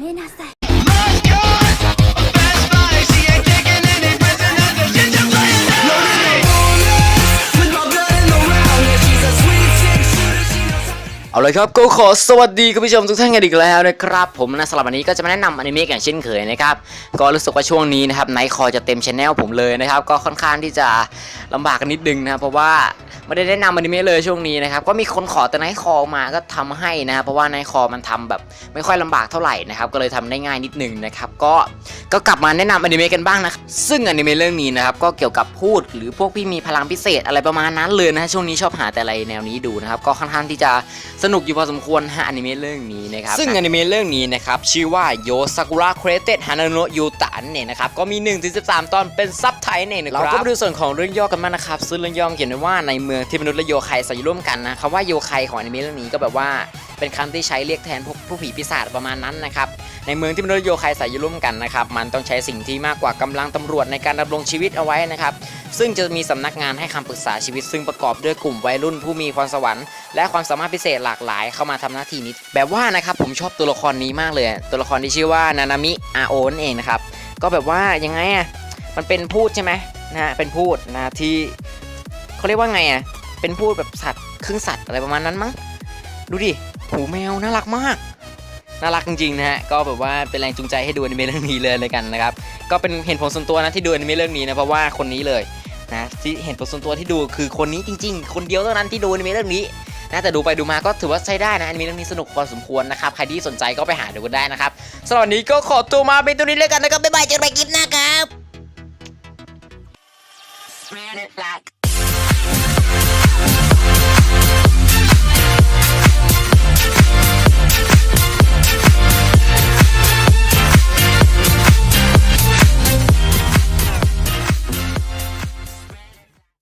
めなさい เอาเลยครับก็ขอสวัสดีคุณผู้ชมทุกท่านกันอีกแล้วนะครับ ผมนะสำหรับวันนี้ก็จะมาแนะนำอนิเมะอย่างเช่นเคยนะครับก็รู้สึกว่าช่วงนี้นะครับไนท์คอจะเต็มชแนลผมเลยนะครับก็ค่อนข้างที่จะลำบากกันนิดนึงนะครับเพราะว่า ไม่ได้แนะนำอนิเมะเลยช่วงนี้นะครับก็มีคนขอแต่ไนท์คอมาก็ทำให้นะครับเพราะว่าไนท์คอมันทำแบบไม่ค่อยลำบากเท่าไหร่นะครับก็เลยทำได้ง่ายนิดนึงนะครับก็ก็กลับมาแนะนำอนิเมะกันบ้างนะซึ่งอนิเมะเรื่องนี้นะครับก็เกี่ยวกับพูดหรือพวกพี่มีพลังพิเศษอะไรประมาณนั้นเลยนะช่วงนี้ชอบหาแต่อะไรแนวนี้ดูนะครับก็ค่อนข้างที่จะสนุกอยู่พอสมควรฮะอนิเมะเรื่องนี้นะครับซึ่งอนิเมะเรื่องนี้นะครับชื่อว่าโยซากุระเครเต d ฮานาโนะยูตะเนี่ยนะครับก็มี1ถึง13ตอนเป็นซับไทยเนี่ยนะครับเราก็มาดูส่วนของเรื่องย่อกันมางนะครับซึ่งเรื่องย่อเขียนไว้ว่าในเมืองที่มนุษย์และโยคอาศัยอยู่ร่วมกันนะคำว่าโยไคของอนิเมะเรื่องนี้ก็แบบว่าเป็นคำที่ใช้เรียกแทนพวกผู้ผีปีศาจประมาณนั้นนะครับในเมืองที่มนุษย์และโยคอาศัยอยู่ร่วมกันนะครับมันต้องใช้สิ่งที่มากกว่ากำลังตำรวจในการดำรงชีวิตเอาไว้นะครับซึ่งจะมีสำนักงานให้คำปรึกษาชีวิต ซึ่งประกอบด้วยกลุ่มวัยรุ่นผู้มีพรสวรรค์และความสามารถพิเศษหลากหลายเข้ามาทำหน้าที่นี้แบบว่านะครับผมชอบตัวละครนี้มากเลย ตัวละครที่ชื่อว่านานามิอาโอนั่นเองนะครับก็แบบว่ายังไงอะมันเป็นพูดใช่ไหมนะฮะเป็นพูดนะที่ เขาเรียกว่าไงอะเป็นพูดแบบสัตว์ครึ่งสัตว์อะไรประมาณนั้นมั้งดูดิหูแมวน่ารักมากน่ารักจริงๆนะฮะก็แบบว่าเป็นแรงจูงใจให้ดูอนิเมะเรื่องนี้เลยเลยกันนะครับก็เป็นเห็นผลส่วนตัวนะที่ดูอนิเมะเรื่องนี้นะเพราะว่าคนนี้เลยนะที่เห็นผลส่วนตัวที่ดูคือคนนี้จริง ๆ คนเดียวเท่านั้นที่ดูอนิเมะเรื่องนี้นะแต่ดูไปดูมาก็ถือว่าใช้ได้นะอนิเมะเรื่องนี้สนุกพอสมควรนะครับใครที่สนใจก็ไปหาดูกันได้นะครับสำหรับวันนี้ก็ขอตัวมาเป็นตัวนี้เลยกันนะครับบ๊ายบายเจอกันใหม่คลิปหน้าครับ Spread it like